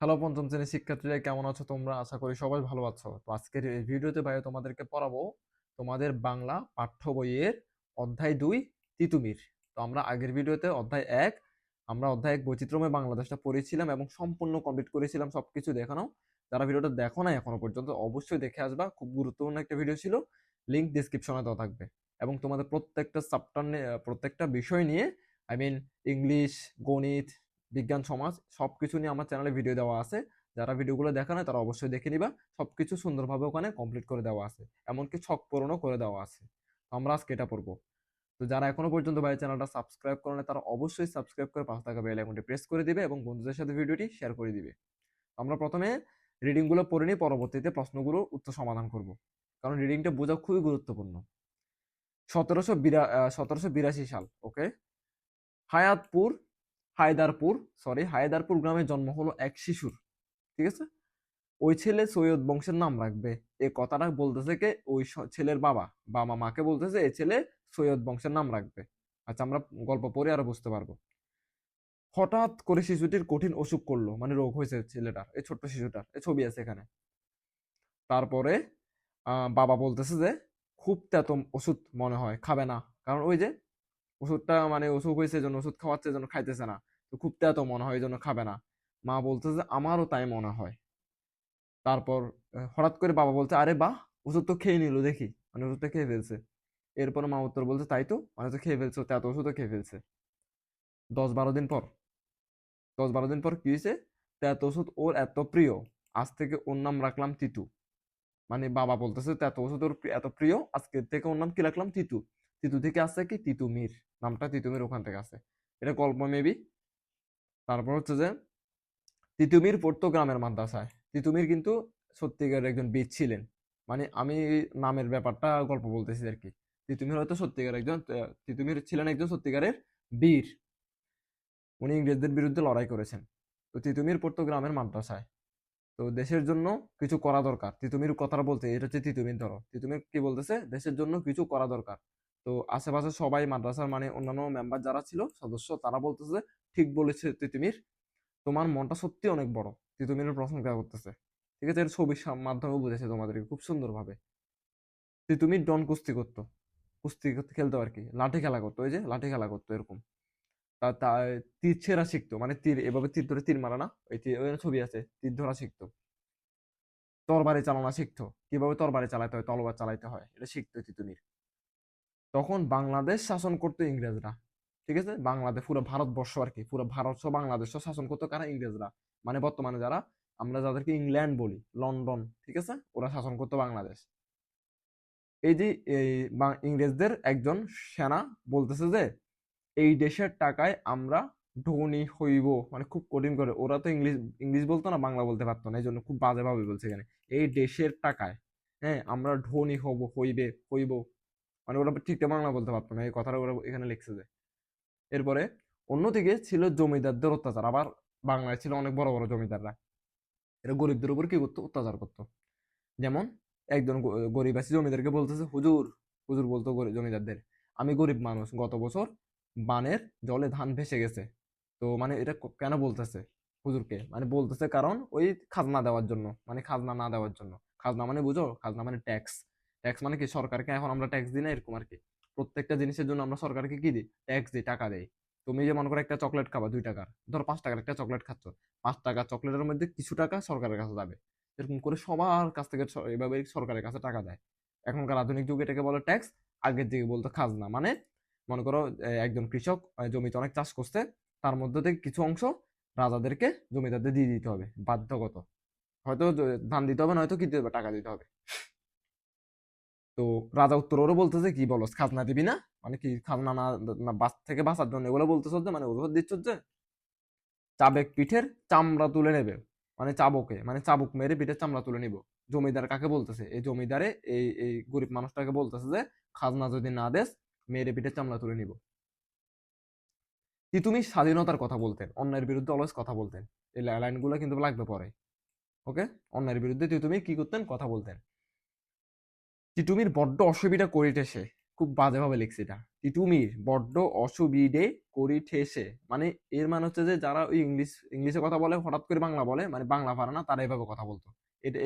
Hello পঞ্চম শ্রেণির শিক্ষার্থীরা, কেমন আছো তোমরা? আশা করি সবাই ভালো আছো। তো আজকের এই ভিডিওতে ভাই তোমাদেরকে পড়াবো তোমাদের বাংলা পাঠ্য বইয়ের অধ্যায় দুই, তিতুমির। তো আমরা আগের ভিডিওতে অধ্যায় এক, আমরা অধ্যায় এক বৈচিত্র্যময় বাংলাদেশটা পড়েছিলাম এবং সম্পূর্ণ কমপ্লিট করেছিলাম সব কিছু দেখানো। যারা ভিডিওটা দেখো না এখনও পর্যন্ত, অবশ্যই দেখে আসবা। খুব গুরুত্বপূর্ণ একটা ভিডিও ছিল লিঙ্ক ডিসক্রিপশনে দেওয়া থাকবে। এবং তোমাদের প্রত্যেকটা চ্যাপ্টার নিয়ে প্রত্যেকটা বিষয় নিয়ে আই মিন ইংলিশ গণিত বিজ্ঞান সমাজ সব কিছু নিয়ে আমার চ্যানেলে ভিডিও দেওয়া আছে। যারা ভিডিওগুলো দেখা না তারা অবশ্যই দেখে নিবা। সব কিছু সুন্দরভাবে ওখানে কমপ্লিট করে দেওয়া আছে। এমনকি ছক পূরণও করে দেওয়া আছে। আমরা আজকে এটা পড়ব। তো যারা এখনও পর্যন্ত ভাই চ্যানেলটা সাবস্ক্রাইব করে না তারা অবশ্যই সাবস্ক্রাইব করে পাঁচ টাকা বেল আইকনটি প্রেস করে দিবে এবং বন্ধুদের সাথে ভিডিওটি শেয়ার করে দিবে। আমরা প্রথমে রিডিংগুলো পড়ে নিই পরবর্তীতে প্রশ্নগুলোর উত্তর সমাধান করব। কারণ রিডিংটা বোঝা খুবই গুরুত্বপূর্ণ। সতেরোশো বিরা সতেরোশো বিরাশি সাল ওকে হায়াতপুর হায়দারপুর সরি হায়দারপুর গ্রামে জন্ম হলো এক শিশুর, ঠিক আছে? ওই ছেলে সৈয়দ বংশের নাম রাখবে। এই কথাটা বলতেছে কে? ওই ছেলের বাবা। বাবা মাকে বলতেছে এই ছেলে সৈয়দ বংশের নাম রাখবে। আচ্ছা আমরা গল্প পড়ে আরও বুঝতে পারব। হঠাৎ করে শিশুটির কঠিন অসুখ করল মানে রোগ হয়েছে ছেলেটার, এই ছোট্ট শিশুটার, এই ছবি আছে এখানে। তারপরে বাবা বলতেছে যে, খুব তেতো ওষুধ মনে হয়, খাবে না। কারণ ওই যে ওষুধটা মানে অসুখ হয়েছে জন্য ওষুধ খাওয়াচ্ছে জন্য খাইতেছে না। তো খুব তেতো মনে হয় এই জন্য খাবে না। মা বলতেছে, আমারও তাই মনে হয়। তারপর হঠাৎ করে বাবা বলছে, আরে বাহ, ওষুধ তো খেয়ে নিল দেখি। মানে ওষুধটা খেয়ে ফেলছে। এরপর মা উত্তর বলছে, তাই তো মানে তো খেয়ে ফেলছে তো ওষুধও খেয়ে ফেলছে। দশ বারো দিন পর দশ বারো দিন পর কি হয়েছে? তেত ওষুধ ওর এত প্রিয়, আজ থেকে ওর নাম রাখলাম তিতু। মানে বাবা বলতেছে, তেত ওষুধ ওর এত প্রিয়, আজকের থেকে ওর নাম কি রাখলাম? তিতু। তিতু থেকে আসছে কি তিতুমির নামটা তিতুমির ওখান থেকে আসে এটা গল্প মেবি তারপর হচ্ছে যে তিতুমির পড়তো গ্রামের মাদ্রাসায় তিতুমির কিন্তু সত্যিকারের একজন বীর ছিলেন মানে আমি নামের ব্যাপারটা গল্প বলতেছি আর কি তিতুমির হয়তো সত্যিকার একজন তিতুমির ছিলেন একজন সত্যিকারের বীর উনি ইংরেজদের বিরুদ্ধে লড়াই করেছেন তো তিতুমির পড়তো গ্রামের মাদ্রাসায় তো দেশের জন্য কিছু করা দরকার তিতুমির কথাটা বলতে এটা হচ্ছে তিতুমির ধরো তিতুমির কি বলতেছে দেশের জন্য কিছু করা দরকার তো আশেপাশে সবাই মাদ্রাসার মানে অন্যান্য মেম্বার যারা ছিল, সদস্য, তারা বলতেছে ঠিক বলেছে তিতুমির। তোমার মনটা সত্যি অনেক বড়। তিতুমিরের প্রশংসা করতেছে। ঠিক আছে, এর ছবির মাধ্যমে বুঝেছে তোমাদেরকে খুব সুন্দরভাবে। তিতুমির ডন কুস্তি করতো। কুস্তি করতে- খেলতো আর কি। লাঠি খেলা করতো, ওই যে লাঠি খেলা করতো এরকম। তা তা, তীর ছেঁড়া শিখতো। মানে তীর, এভাবে তীর ধরে তীর মারা না। ওই তীর, ওই ছবি আছে, তীর ধরা শিখতো। তরবারি চালানো শিখতো। কীভাবে তরবারি চালাতে হয়, তলোয়ার চালাইতে হয়, এটা শিখতো তিতুমির। তখন বাংলাদেশ শাসন করতো ইংরেজরা। ঠিক আছে? বাংলাদেশ পুরো ভারতবর্ষ আর কি, পুরো ভারত সহ বাংলাদেশ শাসন করতো কারা? ইংরেজরা। মানে বর্তমানে যারা, আমরা যাদেরকে ইংল্যান্ড বলি, লন্ডন, ঠিক আছে? ওরা শাসন করতো বাংলাদেশ। এই যে, এই ইংরেজদের একজন সেনা বলতেছে যে, এই দেশের টাকায় আমরা ধনী হইব। মানে খুব কঠিন করে। ওরা তো ইংলিশ ইংলিশ বলতো না, বাংলা বলতে পারতো না। এই জন্য খুব বাজেভাবে বলছে এখানে। এই দেশের টাকায় হ্যাঁ আমরা ধনী হব, হইবে, হইব। মানে ওরা ঠিকঠাক বাংলা বলতে পারতো না, এই কথাটা ওরা এখানে লিখছে যে। এরপরে অন্যদিকে ছিল জমিদারদের অত্যাচার, আবার বাংলায় ছিল অনেক বড় বড় জমিদাররা। এরা গরিবদের উপর কি করতো? অত্যাচার করতো। যেমন একজন গরিব আছি জমিদারকে বলতেছে, হুজুর হুজুর বলতো জমিদারদের, আমি গরিব মানুষ, গত বছর বানের জলে ধান ভেসে গেছে। তো মানে এটা কেন বলতেছে হুজুরকে? মানে বলতেছে কারণ ওই খাজনা দেওয়ার জন্য মানে খাজনা না দেওয়ার জন্য। খাজনা মানে বুঝো? খাজনা মানে ট্যাক্স ট্যাক্স মানে কি? সরকারকে এখন আমরা ট্যাক্স দিই না, এরকম আর কি। প্রত্যেকটা জিনিসের জন্য আমরা সরকারকে কি দিই? ট্যাক্স দিই, টাকা দেই। তুমি যে মনে করো একটা চকলেট খাবা দুই টাকার, ধরো পাঁচ টাকার একটা চকলেট খাচ্ছ, পাঁচ টাকা চকলেটের মধ্যে কিছু টাকা সরকারের কাছে যাবে। এরকম করে সবার কাছ থেকে এভাবে সরকারের কাছে টাকা দেয়। এখনকার আধুনিক যুগে এটাকে বলে ট্যাক্স আগের দিকে বলতো খাজনা। মানে মনে করো একজন কৃষক জমিতে অনেক চাষ করছে, তার মধ্যে থেকে কিছু অংশ রাজাদেরকে জমিদারদের দিয়ে দিতে হবে, বাধ্যগত। হয়তো ধান দিতে হবে, নয়তো কি দিতে হবে? টাকা দিতে হবে। তো রাজা উত্তর ওরও বলতেছে, কি বলস খাজনা দিবি না? মানে কি, খাজনা না বাঁচ থেকে বাঁচার জন্য এগুলো বলতেছ যে মানে ওষুধ দিচ্ছ যে? চাবেক পিঠের চামড়া তুলে নেবে। মানে চাবকে মানে চাবুক মেরে পিঠের চামড়া তুলে নিব। জমিদার কাকে বলতেছে? এই জমিদারে, এই এই গরিব মানুষটাকে বলতেছে যে, খাজনা যদি না দেস, মেরে পিঠের চামড়া তুলে নিব। তুমি স্বাধীনতার কথা বলতেন, অন্যের বিরুদ্ধে অলওয়েজ কথা বলতেন। এই লাইনগুলো কিন্তু লাগবে পরে, ওকে? অন্যায়ের বিরুদ্ধে তুমি কি করতেন, কথা বলতেন। তিতুমির বড্ড অসুবিধা করিতেছে, খুব বাজেভাবে লিখছে এটা। টিটুমির বড্ড অসুবিধে করিঠেছে মানে এর মানে হচ্ছে যে, যারা ওই ইংলিশ, ইংলিশে কথা বলে, হঠাৎ করে বাংলা বলে মানে বাংলা পারে না, তারা এভাবে কথা বলতো। এটা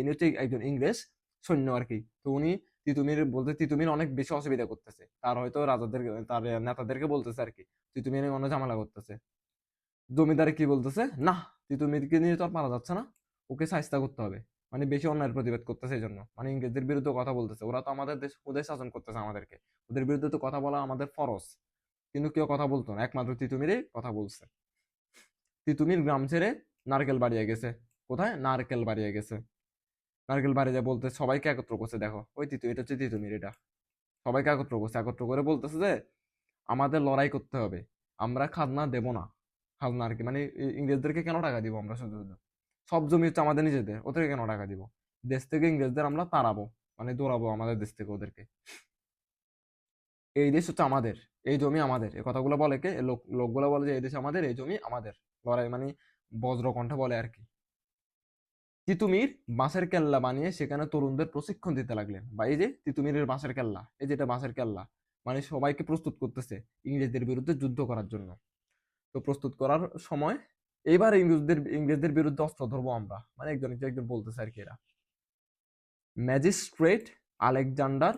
ইনি হচ্ছে একজন ইংরেজ সৈন্য আর কি। তো উনি তিতুমির বলতে, তিতুমির অনেক বেশি অসুবিধা করতেছে। তার হয়তো রাজাদের, তার নেতাদেরকে বলতেছে আর কি, তিতুমির অনেক ঝামেলা করতেছে। জমিদারে কি বলতেছে? না তিতুমিরকে নিয়ে তো আর পারা যাচ্ছে না, ওকে শায়েস্তা করতে হবে। মানে বেশি অন্যায়ের প্রতিবাদ করতেছে এই জন্য মানে ইংরেজদের বিরুদ্ধে কথা বলতেছে। ওরা তো আমাদের দেশ, ওদের শাসন করতেছে আমাদেরকে। ওদের বিরুদ্ধে তো কথা বলা আমাদের ফরজ। কিন্তু কেউ কথা বলতো না। একমাত্র তিতুমিরই কথা বলছে। তিতুমির গ্রাম ছেড়ে নারকেল বাড়িয়ে গেছে। কোথায়? নারকেল বাড়িয়ে গেছে। নারকেল বাড়ি বাড়িয়ে বলতে সবাইকে একত্র করছে, দেখো। ওই তিতু, এটা হচ্ছে তিতুমির এটা। সবাইকে একত্র করছে। একত্র করে বলতেছে যে, আমাদের লড়াই করতে হবে। আমরা খাজনা দেব না। খাজনা আর কি। মানে ইংরেজদেরকে কেন টাকা দিব আমরা শুধু শুধু? সব জমি হচ্ছে আমাদের নিজেদের, ওদেরকে কেন টাকা দিব? দেশ থেকে ইংরেজদের আমরা তাড়াবো মানে দৌড়াবো আমাদের দেশ থেকে ওদেরকে। এই দেশ হচ্ছে আমাদের, এই জমি আমাদের। এই কথাগুলো বলে কে? লোক, লোকগুলো বলে যে এই দেশ আমাদের, এই জমি আমাদের। লড়াই মানে বজ্রকণ্ঠে বলে আর কি। তিতুমির বাঁশের কেল্লা বানিয়ে সেখানে তরুণদের প্রশিক্ষণ দিতে লাগলেন। বা এই যে তিতুমিরের বাঁশের কেল্লা, এই যেটা বাঁশের কেল্লা মানে সবাইকে প্রস্তুত করতেছে ইংরেজদের বিরুদ্ধে যুদ্ধ করার জন্য। তো প্রস্তুত করার সময় এইবার ইংরেজদের ইংরেজদের বিরুদ্ধে অস্ত্র ধরবো আমরা। মানে একজন একজন বলতেছে আর কি এরা। ম্যাজিস্ট্রেট আলেকজান্ডার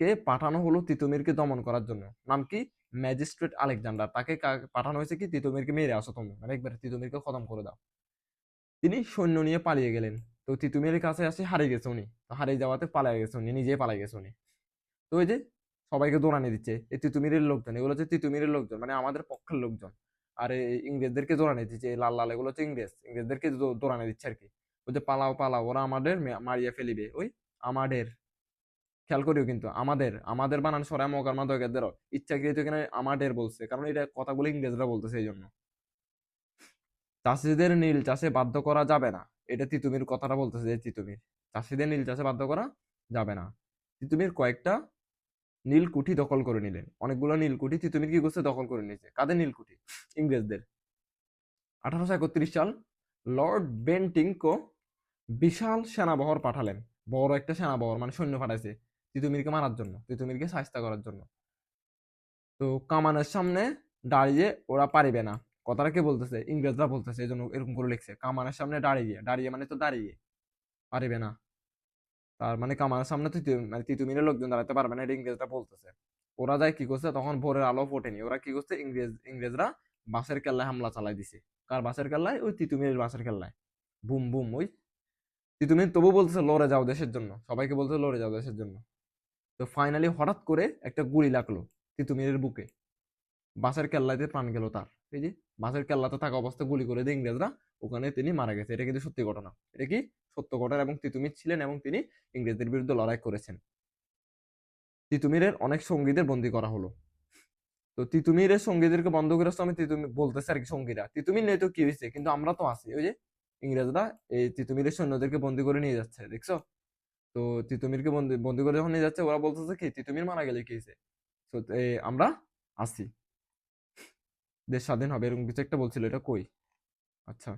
কে পাঠানো হলো তিতুমিরকে দমন করার জন্য। নাম কি? Magistrate Alexander. তাকে পাঠানো হয়েছে কি? তিতুমিরকে মেরে আসো তুমি। মানে একবার তিতুমিরকে খতম করে দাও। তিনি সৈন্য নিয়ে পালিয়ে গেলেন। তো তিতুমিরের কাছে আসে হারিয়ে গেছে উনি। তো হারিয়ে যাওয়াতে পালিয়ে গেছে উনি, নিজেই পালিয়ে গেছে উনি। তো ওই যে সবাইকে দৌড়ানি দিচ্ছে। এই তিতুমিরের লোকজন, এগুলো হচ্ছে তিতুমিরের লোকজন। মানে আমাদের পক্ষের লোকজন। আর ইংরেজদেরকে দৌড়ানি দিচ্ছে, এই লাল লাল এগুলো হচ্ছে ইংরেজ, ইংরেজদেরকে দৌড়ানি দিচ্ছে আর কি ওই যে পালাও পালাও, ওরা আমাদের মারিয়া ফেলিবে। ওই আমাদের, খেয়াল করিও কিন্তু, আমাদের আমাদের বানান সরাই মকার মাদকেদেরও ইচ্ছাকৃত এখানে আমাদের বলছে, কারণ এটা কথাগুলো ইংরেজরা বলতেছে এই জন্য চাষিদের নীল চাষে বাধ্য করা যাবে না। এটা তিতুমির কথাটা বলতেছে যে, তিতুমির, চাষিদের নীল চাষে বাধ্য করা যাবে না। তিতুমির কয়েকটা নীলকুঠি দখল করে নিলেন। অনেকগুলো নীলকুঠি তিতুমির কি করছে দখল করে নিয়েছে? কাদের নীলকুঠি? ইংরেজদের। আঠারোশো একত্রিশ সাল লর্ড বেন্টিংকো বিশাল সেনাবহর পাঠালেন। বড় একটা সেনাবহর মানে সৈন্য পাঠাইছে তিতুমিরকে মারার জন্য তিতুমিরকে সাহায্য করার জন্য। তো কামানের সামনে দাঁড়িয়ে ওরা পারিবে না। কথাটা কে বলতেছে? ইংরেজরা বলতেছে, এই জন্য এরকম করে লিখছে। কামানের সামনে দাঁড়িয়ে দাঁড়িয়ে মানে তো দাঁড়িয়ে পারিবে না। তার মানে কামানের সামনে মানে তিতুমিরের লোকজন দাঁড়াতে পারবে না, এটা ইংরেজরা বলতেছে। ওরা যায় কি করছে? তখন ভোরের আলো ফোটেনি। ওরা কি করছে? ইংরেজ, ইংরেজরা বাসের কেল্লায় হামলা চালাই দিছে। কার বাসের কেল্লায়? ওই তিতুমিরের বাসের কেল্লায়। বুম বুম, ওই তিতুমির তবু বলতেছে, লড়ে যাও দেশের জন্য। সবাইকে বলতেছে, লড়ে যাও দেশের জন্য। তো ফাইনালি হঠাৎ করে একটা গুলি লাগল তিতুমিরের বুকে। বাসের কেল্লাতে প্রাণ গেল তার। এই যে বাসের কেল্লাতে থাকা অবস্থায় গুলি করে দিয়ে ইংরেজরা। ওখানে তিনি মারা গেছে এটা কিন্তু সত্যি ঘটনা। এটা কি সত্য ঘটনা? এবং তিতুমির ছিলেন এবং তিনি ইংরেজদের বিরুদ্ধে লড়াই করেছেন। তিতুমিরের অনেক সঙ্গীদের বন্দী করা হলো। তো তিতুমিরের সঙ্গীদেরকে বন্ধ করে আমি তিতুমির বলতেছে আর কি সঙ্গীরা। তিতুমির নেই তো কি হয়েছে? কিন্তু আমরা তো আছি। ওই যে ইংরেজরা এই তিতুমিরের সৈন্যদেরকে বন্দী করে নিয়ে যাচ্ছে, দেখছ? তো তিতুমিরকে বন্দি বন্দি করে যখন নিয়ে যাচ্ছে, ওরা বলতেছে কি, তিতুমির মারা গেলে কি হয়েছে? তো আমরা আছি। দেশ স্বাধীন হবে, এরকম কিছু একটা বলছিল। এটা কই? আচ্ছা।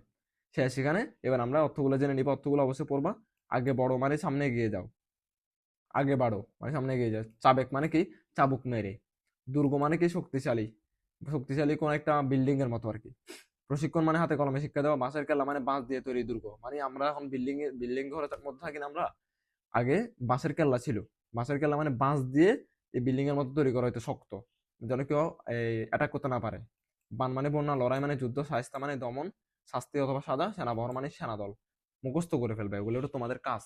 সেখানে। এবার আমরা অর্থগুলো জেনে নিব। অর্থগুলো অবশ্যই পড়বা। আগে বড় মানে সামনে এগিয়ে যাও। আগে বাড়ো মানে সামনে এগিয়ে যাও। চাবেক মানে কি? চাবুক মেরে। দুর্গ মানে কি? শক্তিশালী। শক্তিশালী কোন একটা বিল্ডিং এর মতো আর কি প্রশিক্ষণ মানে হাতে কলমে শিক্ষা দেওয়া, বাঁশের কেল্লা মানে বাঁশ দিয়ে তৈরি দুর্গ। মানে আমরা এখন বিল্ডিং বিল্ডিং ঘরের মধ্যে থাকি না আমরা। আগে বাঁশের কেল্লা ছিল। বাঁশের কেল্লা মানে বাঁশ দিয়ে এই বিল্ডিং এর মতো তৈরি করা হয়তো শক্ত। যেন কেউ অ্যাটাক করতে না পারে। বান মানে বন্যা, লড়াই মানে যুদ্ধ শাস্তা মানে দমন। শাস্তি অথবা সাদা সেনাবহর মানে সেনাদল। মুখস্থ করে ফেলবে, এগুলো হলো তোমাদের কাজ।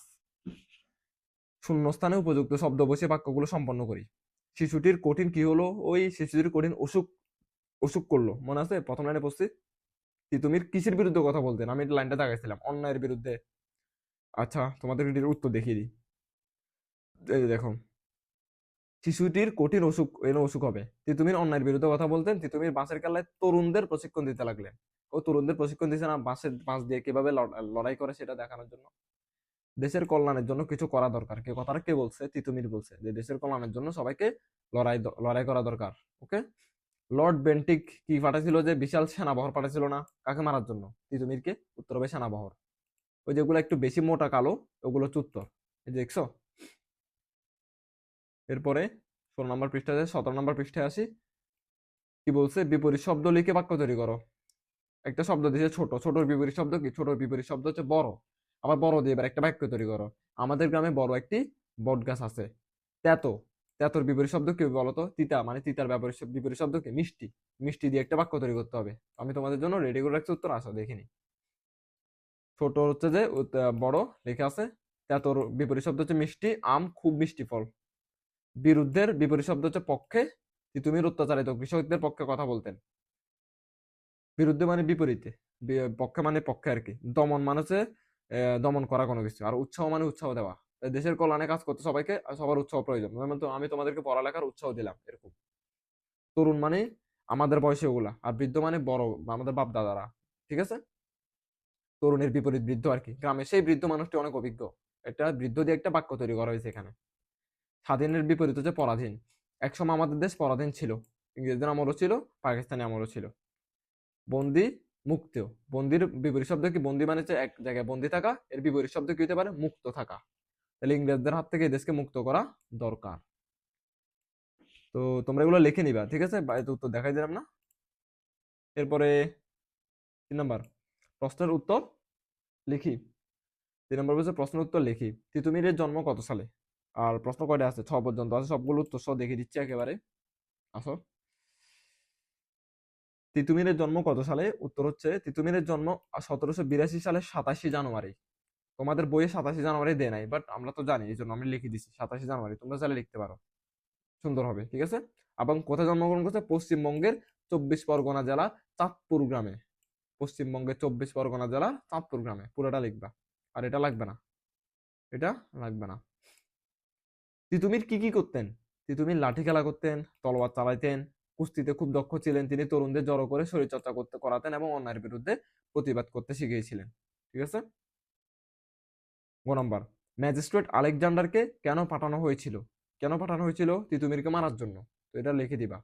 শূন্যস্থানে উপযুক্ত শব্দ বসে বাক্যগুলো সম্পন্ন করি। শিশুটির কঠিন কি হলো? ওই শিশুটির কঠিন অসুখ অসুখ করল। মনে আছে? প্রথম লাইনে পড়ছি। তিতুমির কিসের বিরুদ্ধে কথা বলতেন আমি লাইনটা দেখাইছিলাম, অন্যায়ের বিরুদ্ধে। আচ্ছা তোমাদের এটির উত্তর দেখিয়ে দিই। এই দেখো। শিশুটির কঠিন অসুখ, এর অসুখ হবে। তিতুমির অন্যায়ের বিরুদ্ধে কথা বলতেন। তিতুমির বাঁশের কেল্লায় তরুণদের প্রশিক্ষণ দিতে লাগলেন। ও তরুণদের প্রশিক্ষণ দিয়েছে না বাঁশের বাঁশ দিয়ে কীভাবে লড়- লড়াই করে সেটা দেখানোর জন্য। দেশের কল্যাণের জন্য কিছু করা দরকার। কে কথাটা কে বলছে? তিতুমির বলছে যে, দেশের কল্যাণের জন্য সবাইকে লড়াই লড়াই করা দরকার। ওকে? লর্ড বেন্টিক কি পাঠাছিল যে, বিশাল সেনাবহর পাঠাছিল না? কাকে মারার জন্য? তিতুমিরকে? উত্তর হবে সেনাবহর। ওই যেগুলো একটু বেশি মোটা কালো, ওগুলো হচ্ছে এই দেখছ? এরপরে ষোলো নম্বর পৃষ্ঠায় সতেরো নম্বর পৃষ্ঠায় আসি। কি বলছে? বিপরীত শব্দ লিখে বাক্য তৈরি করো। একটা শব্দ দিয়েছে ছোট, ছোটর বিপরীত শব্দ কি? ছোটর বিপরীত শব্দ হচ্ছে বড়। আবার বড় দিয়ে এবার একটা বাক্য তৈরি করো। আমাদের গ্রামে বড় একটি বট গাছ আছে। তেতো। তেতোর বিপরীত শব্দ কি বলতো তিতা। মানে তিতার বিপরীত বিপরীত শব্দ কি? মিষ্টি। মিষ্টি দিয়ে একটা বাক্য তৈরি করতে হবে। আমি তোমাদের জন্য রেডি করে রাখছি উত্তর, আসো দেখিনি ছোট হচ্ছে যে বড় লেখা আছে। তেতোর বিপরীত শব্দ হচ্ছে মিষ্টি, আম, খুব মিষ্টি ফল। বিরুদ্ধের বিপরীত শব্দ হচ্ছে পক্ষে। তিতুমির অত্যাচারিত কৃষকদের পক্ষে কথা বলতেন। বিরুদ্ধে মানে বিপরীতে। পক্ষে মানে পক্ষে আর কি দমন মানে হচ্ছে দমন করা কোনো কিছু। আর উৎসাহ মানে উৎসাহ দেওয়া। দেশের কল্যাণে কাজ করতে সবাইকে সবার উৎসাহ প্রয়োজন। তো আমি তোমাদেরকে পড়ালেখার উৎসাহ দিলাম এরকম। তরুণ মানে আমাদের বয়সী ওগুলা, আর বৃদ্ধ মানে বড়, আমাদের বাপ দাদারা ঠিক আছে? তরুণের বিপরীত বৃদ্ধ আর কি গ্রামে সেই বৃদ্ধ মানুষটি অনেক অভিজ্ঞ। একটা বৃদ্ধ দিয়ে একটা বাক্য তৈরি করা হয়েছে এখানে। স্বাধীনের বিপরীত হচ্ছে পরাধীন। একসময় আমাদের দেশ পরাধীন ছিল। ইংরেজদের আমলও ছিল, পাকিস্তানি আমলও ছিল। বন্দি মুক্ত। বন্দির বিপরীত শব্দ কি? বন্দি মানে হচ্ছে এক জায়গায় বন্দি থাকা। এর বিপরীত শব্দ কি হতে পারে? মুক্ত থাকা। তাহলে ইংরেজদের হাত থেকে দেশকে মুক্ত করা দরকার। তো তোমরা এগুলো লিখে নিবা, ঠিক আছে? বাড়িতে উত্তর দেখাই দিলাম না। এরপরে তিন নম্বর, প্রশ্নের উত্তর লিখি। তিন নম্বর বলছে, প্রশ্নের উত্তর লিখি। তিতুমিরের জন্ম কত সালে? আর প্রশ্ন কয়টা আছে? ছ পর্যন্ত আছে, সবগুলো উত্তর সহ দেখিয়ে দিচ্ছি একেবারে। আসো। তিতুমিরের জন্ম কত সালে? উত্তর হচ্ছে তিতুমিরের জন্ম সতেরোশো বিরাশি সালের সাতাশি জানুয়ারি। তোমাদের বইয়ে সাতাশি জানুয়ারি দেয় নাই বাট আমরা তো জানি এই জন্য আমি লিখে দিচ্ছি সাতাশি জানুয়ারি। তোমরা চাইলে লিখতে পারো। সুন্দর হবে, ঠিক আছে? এবং কোথায় জন্মগ্রহণ করছে? পশ্চিমবঙ্গের চব্বিশ পরগনা জেলা, চাঁদপুর গ্রামে। পশ্চিমবঙ্গের চব্বিশ পরগনা জেলা, চাঁদপুর গ্রামে। পুরোটা লিখবা। আর এটা লাগবে না। এটা লাগবে না। তিতুমির কি কি করতেন? তিতুমির লাঠি খেলা করতেন, তলোয়ার চালাইতেন কুস্তিতে খুব দক্ষ ছিলেন তিনি, তরুণদের জড়ো করে শরীরচর্চা করতে করাতেন এবং অন্যায়ের বিরুদ্ধে প্রতিবাদ করতে শিখিয়েছিলেন। ঠিক আছে? নম্বর, ম্যাজিস্ট্রেট আলেকজান্ডারকে কেন পাঠানো হয়েছিল? কেন পাঠানো হয়েছিল? তিতুমিরকে মারার জন্য। তো এটা লিখে দিবা।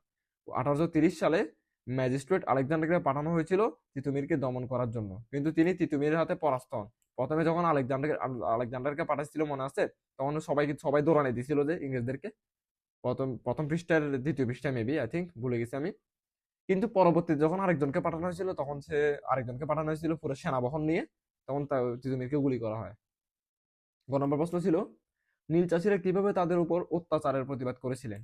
আঠারোশো সালে ম্যাজিস্ট্রেট আলেকজান্ডারকে পাঠানো হয়েছিল তিতুমিরকে দমন করার জন্য। কিন্তু তিনি তিতুমিরের হাতে পরাস্ত হন। প্রথমে যখন আলেকজান্ডার আলেকজান্ডারকে পাঠাচ্ছিল মনে আছে, তখন সবাইকে, সবাই দৌড়ানি দিছিল যে ইংরেজদেরকে। প্রথম প্রথম পৃষ্ঠার দ্বিতীয় পৃষ্ঠা মেবি আই থিঙ্ক ভুলে গেছি আমি। কিন্তু পরবর্তীতে যখন আরেকজনকে পাঠানো হয়েছিল তখন সে আরেকজনকে পাঠানো হয়েছিল পুরো সেনাবহন নিয়ে তখন তিতুমিরকে গুলি করা হয়। গ নম্বর প্রশ্ন ছিল নীল চাষিরা কীভাবে তাদের উপর অত্যাচারের প্রতিবাদ করেছিলেন?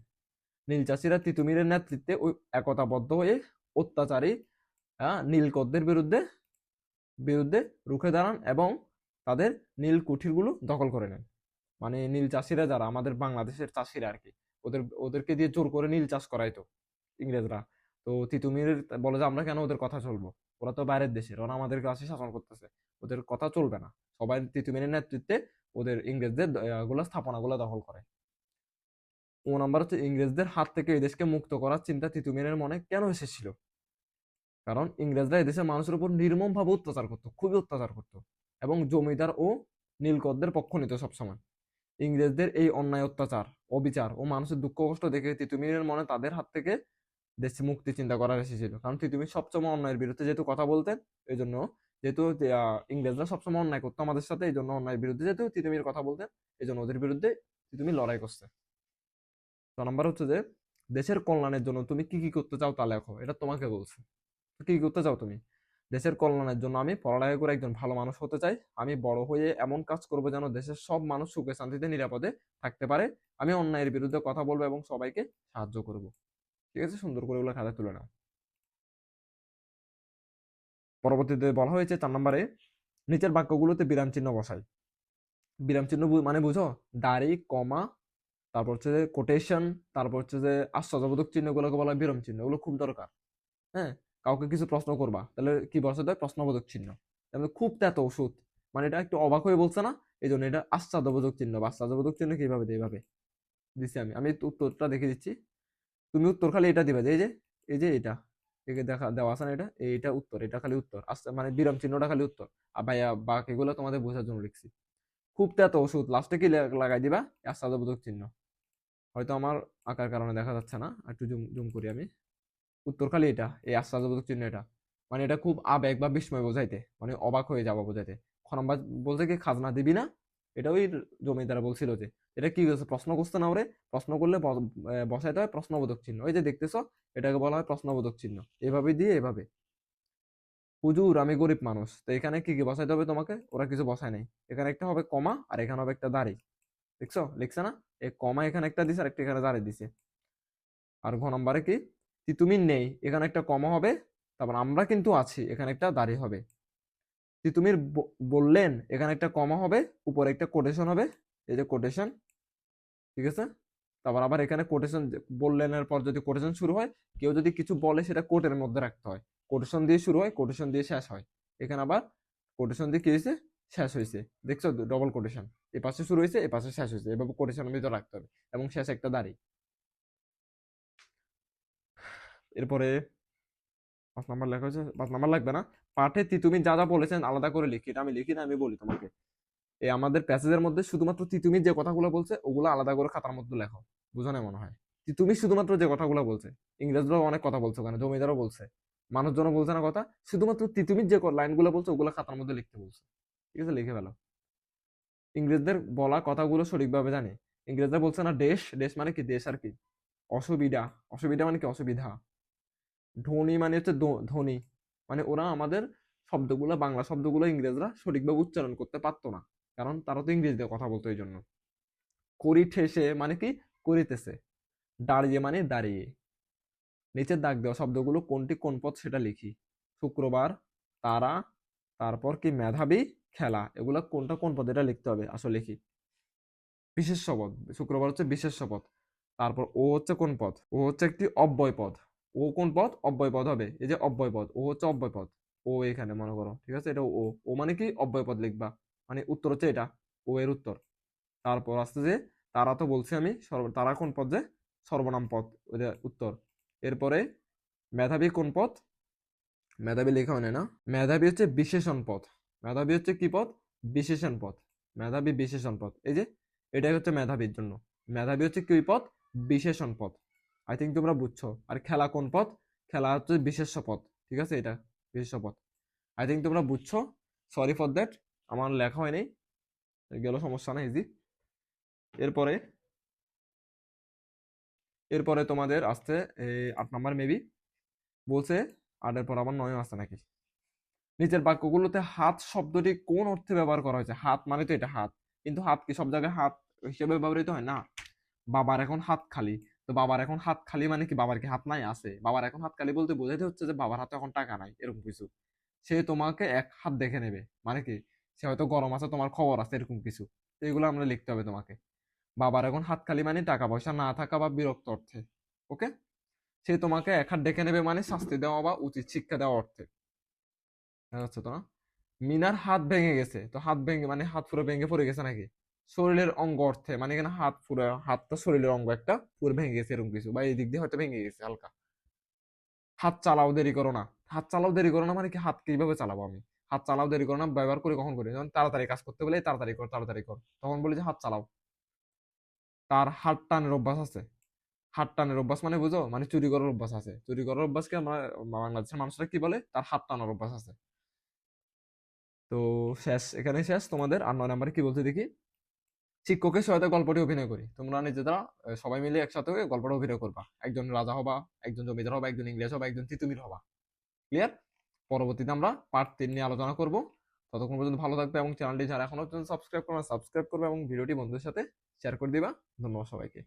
নীল চাষিরা তিতুমিরের নেতৃত্বে ওই একতাবদ্ধ হয়ে অত্যাচারী আহ, নীলকরদের বিরুদ্ধে বিরুদ্ধে রুখে দাঁড়ান এবং তাদের নীল কুঠিরগুলো দখল করে নেন। মানে নীল চাষিরা যারা আমাদের বাংলাদেশের চাষিরা আর কি ওদের, ওদেরকে দিয়ে জোর করে নীল চাষ করাইতো ইংরেজরা। তো তিতুমির বলে যে, আমরা কেন ওদের কথা চলবো? ওরা তো বাইরের দেশের ওরা আমাদের কাছে শাসন করতেছে। ওদের কথা চলবে না। সবাই তিতুমিরের নেতৃত্বে ওদের ইংরেজদেরগুলো স্থাপনাগুলো দখল করে। ও নাম্বার হচ্ছে ইংরেজদের হাত থেকে এই দেশকে মুক্ত করার চিন্তা তিতুমিরের মনে কেন এসেছিল? কারণ ইংরেজরা এদেশের মানুষের উপর নির্মম ভাবে অত্যাচার করতো, খুবই অত্যাচার করতো এবং জমিদার ও নীলকরদের পক্ষ নিত সবসময়। ইংরেজদের এই অন্যায় অত্যাচার, অবিচার ও মানুষের দুঃখ কষ্ট দেখে তিতুমিরের মনে তাদের হাত থেকে দেশে মুক্তি চিন্তা করার এসেছিল কারণ তিতুমির সবসময় অন্যায়ের বিরুদ্ধে যেহেতু কথা বলতেন এই জন্য যেহেতু ইংরেজরা সবসময় অন্যায় করতো আমাদের সাথে এই জন্য অন্যায়ের বিরুদ্ধে যেহেতু তিতুমির কথা বলতেন এই জন্য ওদের বিরুদ্ধে তিতুমির লড়াই করছে। তো নাম্বার হচ্ছে যে, দেশের কল্যাণের জন্য তুমি কি কি করতে চাও তা লেখো, এটা তোমাকে বলছে। কি করতে চাও তুমি? দেশের কল্যাণের জন্য আমি পড়ালেখা করে একজন ভালো মানুষ হতে চাই। আমি বড় হয়ে এমন কাজ করব যেন দেশের সব মানুষ সুখে শান্তিতে নিরাপদে থাকতে পারে। আমি অন্যায়ের বিরুদ্ধে কথা বলব এবং সবাইকে সাহায্য করব। ঠিক আছে, সুন্দর করে ওগুলো খাতায় তুলে নাও। পরবর্তীতে বলা হয়েছে চার নম্বরে, নিচের বাক্যগুলোতে বিরাম চিহ্ন বসাই। বিরাম চিহ্ন মানে বুঝো? দাড়ি, কমা, তারপর হচ্ছে যে কোটেশন তারপর হচ্ছে যে আশ্চর্যবোধক চিহ্নগুলোকে বলা হয় বিরাম চিহ্ন। ওগুলো খুব দরকার। হ্যাঁ? কাউকে কিছু প্রশ্ন করবা, তাহলে কি বসাতে হয় প্রশ্নবোধক চিহ্ন। যেমন খুব তেত ওষুধ। মানে এটা একটু অবাক হয়ে বলছে না? এই জন্য এটা আশ্চর্যবোধক চিহ্ন। বা আশ্চর্যবোধক চিহ্ন কীভাবে দেয় এইভাবে দিচ্ছি আমি। আমি উত্তরটা দেখে দিচ্ছি। তুমি উত্তর খালি এটা দিবে এই যে এই যে এটা। একে দেখা, দেওয়া আছে না এটা? এইটা উত্তর, এটা খালি উত্তর। আস্তে মানে বিরাম চিহ্নটা খালি উত্তর। আর ভাইয়া বাকিগুলো তোমাদের বোঝার জন্য লিখছি। খুব তেত ওষুধ। লাস্টে কি লাগাই দিবা? আশ্চর্যবোধক চিহ্ন। হয়তো আমার আঁকার কারণে দেখা যাচ্ছে না। একটু জুম জুম করি আমি। উত্তর খালি এটা, এই আশ্চর্যবোধক চিহ্ন এটা। মানে এটা খুব আবেগ বা বিস্ময় বোঝাইতে মানে অবাক হয়ে যাওয়া বোঝাইতে। খ নাম্বার বলতে কি, খাজনা দিবি না? এটা ওই জমিদার বলছিল যে, এটা কি হচ্ছে প্রশ্ন করতে না ওরে? প্রশ্ন করলে বসাইতে হয় প্রশ্নবোধক চিহ্ন। ওই যে দেখতেছো, এটাকে বলা হয় প্রশ্নবোধক চিহ্ন। এভাবে দিয়ে এভাবে। হুজুর, আমি গরিব মানুষ, তো এখানে কি কি বসাইতে হবে তোমাকে? ওরা কিছু বসায় নাই। এখানে একটা হবে কমা, আর এখানে হবে একটা দাড়ি। দেখছ? লিখছে না? এই কমা এখানে একটা দিছে, আর একটা এখানে দাঁড়িয়ে দিছে। আর ঘ নম্বরে কি? তিতুমির নেই, এখানে একটা কমা হবে, তারপর আমরা কিন্তু আছি, এখানে একটা দাঁড়ি হবে। তিতুমির বললেন, এখানে একটা কমা হবে, উপরে একটা কোটেশন হবে, এই যে কোটেশন ঠিক আছে? তারপর আবার এখানে কোটেশন বললেনের পর যদি কোটেশন শুরু হয়, কেউ যদি কিছু বলে, সেটা কোটের মধ্যে রাখতে হয়। কোটেশন দিয়ে শুরু হয় কোটেশন দিয়ে শেষ হয়। এখানে আবার কোটেশন দিয়ে কি হয়েছে? শেষ হয়েছে। দেখছ? ডবল কোটেশন এ পাশে শুরু হয়েছে, এ পাশে শেষ হয়েছে। এভাবে কোটেশনের ভিতরে রাখতে হবে এবং শেষ একটা দাঁড়ি এরপরে পাঁচ নাম্বার লেখা হয়েছে পাঁচ নাম্বার লাগবে না। পাঠে তিতুমির যা যা বলেছেন আলাদা করে লিখি, এটা আমি লিখি না, আমি বলি তোমাকে। এই আমাদের প্যাসেজের মধ্যে শুধুমাত্র তিতুমির যে কথাগুলো বলছে, ওগুলো আলাদা করে খাতার মধ্যে লেখো। বুঝো না মনে হয়? তিতুমির শুধুমাত্র যে কথাগুলো বলছে, ইংরেজরাও অনেক কথা বলছে ওখানে, জমিদারও বলছে, মানুষজনও বলছে না কথা, শুধুমাত্র তিতুমির যে লাইনগুলো বলছে, ওগুলো খাতার মধ্যে লিখতে বলছে। ঠিক আছে, লিখে ফেলো। ইংরেজদের বলা কথাগুলো সঠিকভাবে জানি। ইংরেজরা বলছে না দেশ দেশ মানে কি? দেশ আর কি। অসুবিধা। অসুবিধা মানে কি? অসুবিধা। ধনী মানে হচ্ছে ধ- ধনী। মানে ওরা আমাদের শব্দগুলো, বাংলা শব্দগুলো ইংরেজরা সঠিকভাবে উচ্চারণ করতে পারতো না। কারণ তারা তো ইংরেজিতে কথা বলতো এই জন্য করি ঠেসে মানে কি? করিতেছে। দাঁড়িয়ে মানে দাঁড়িয়ে। নিচের দাগ দেওয়া শব্দগুলো কোনটি, কোন পথ সেটা লিখি। শুক্রবার তারা, তারপর কি মেধাবী খেলা, এগুলো কোনটা, কোন পদ এটা লিখতে হবে? আসলে লিখি। বিশেষ পদ শুক্রবার হচ্ছে বিশেষ পদ তারপর ও হচ্ছে কোন পদ ও হচ্ছে একটি অব্যয় পদ ও কোন পদ? অব্যয় পদ হবে। এই যে অব্যয় পদ, ও হচ্ছে অব্যয় পদ। ও এখানে মনে করো, ঠিক আছে? এটা ও ও মানে কি? অব্যয় পদ লিখবা। মানে উত্তর হচ্ছে এটা, ও এর উত্তর। তারপর আসছে যে, তারা তো বলছি আমি, সর্ব, তারা কোন পদ যে? সর্বনাম পদ ওটা উত্তর। এরপরে মেধাবী কোন পদ? মেধাবী লেখা হয় না? মেধাবী হচ্ছে বিশেষণ পদ। মেধাবী হচ্ছে কি পদ? বিশেষণ পদ। মেধাবী বিশেষণ পদ। এই যে, এটাই হচ্ছে মেধাবীর জন্য। মেধাবী হচ্ছে কি পদ? বিশেষণ পদ। আই থিঙ্ক তোমরা বুঝছ। আর খেলা কোন পথ? খেলা হচ্ছে বিশেষ্য পথ, ঠিক আছে? এটা বিশেষ্য পথ। আই থিঙ্ক তোমরা বুঝছ। সরি ফর দ্যাট আমার লেখা হয় নাই গেল, সমস্যা না ইজি এরপরে এরপরে তোমাদের আসছে আট নাম্বার মেবি বলছে, আটের পর আবার নয় আসছে নাকি? নিচের বাক্যগুলোতে হাত শব্দটি কোন অর্থে ব্যবহার করা হয়েছে? হাত মানে তো এটা, হাত। কিন্তু হাত কি সব জায়গায় হাত হিসেবে ব্যবহৃত হয়? না। বাবার এখন হাত খালি। তো বাবার এখন হাত খালি মানে কি বাবার কি হাত নাই আছে? বাবার এখন হাত খালি বলতে বোঝাতে হচ্ছে যে বাবার হাতে এখন টাকা নাই, এরকম কিছু। সে তোমাকে এক হাত দেখে নেবে। মানে কি? সে হয়তো গরম আছে, তোমার খবর আছে, এরকম কিছু। তো এগুলো আমরা লিখতে হবে তোমাকে। বাবার এখন হাত খালি মানে টাকা পয়সা না থাকা বা বিরক্ত অর্থে, ওকে? সে তোমাকে এক হাত ডেকে নেবে মানে শাস্তি দেওয়া বা উচিত শিক্ষা দেওয়া অর্থে। যাচ্ছে তো? না মিনার হাত ভেঙে গেছে। তো হাত ভেঙে মানে হাত পুরো ভেঙে পড়ে গেছে নাকি? শরীরের অঙ্গ অর্থে মানে এখানে হাত পুরো, হাতটা শরীরের অঙ্গ একটা, পুরো ভেঙে গেছে এরকম কিছু, বা এই দিক দিয়ে হয়তো ভেঙে গেছে হালকা। হাত চালাও দেরি করো না। হাত চালাও দেরি করো না মানে কি হাত কীভাবে চালাবো আমি? হাত চালাও দেরি করো না, ব্যবহার করে কখন করি যখন তাড়াতাড়ি কাজ করতে বলে তাড়াতাড়ি কর তাড়াতাড়ি কর। তখন বলি যে, হাত চালাও। তার হাত টানের অভ্যাস আছে। হাত টানের অভ্যাস মানে বুঝো? মানে চুরি করার অভ্যাস আছে। চুরি করার অভ্যাসকে আমরা, বাংলাদেশের মানুষরা কি বলে? তার হাত টানার অভ্যাস আছে। তো শেষ এখানে শেষ তোমাদের। আর নয় নাম্বারে কি বলতে দেখি? শিক্ষকের সহায়তা গল্পটি অভিনয় করি। তোমরা নিজেরা সবাই মিলে একসাথে হয়ে গল্পটা অভিনয় করবা। একজন রাজা হবা, একজন জমিদার হবা, একজন ইংরেজ হবা, একজন তিতুমির হবা। ক্লিয়ার পরবর্তীতে আমরা পার্ট তিন নিয়ে আলোচনা করব। ততক্ষণ পর্যন্ত ভালো থাকবে এবং চ্যানেলটি যারা এখনও সাবস্ক্রাইব করবে সাবস্ক্রাইব করবে এবং ভিডিওটি বন্ধুদের সাথে শেয়ার করে দিবা। ধন্যবাদ সবাইকে।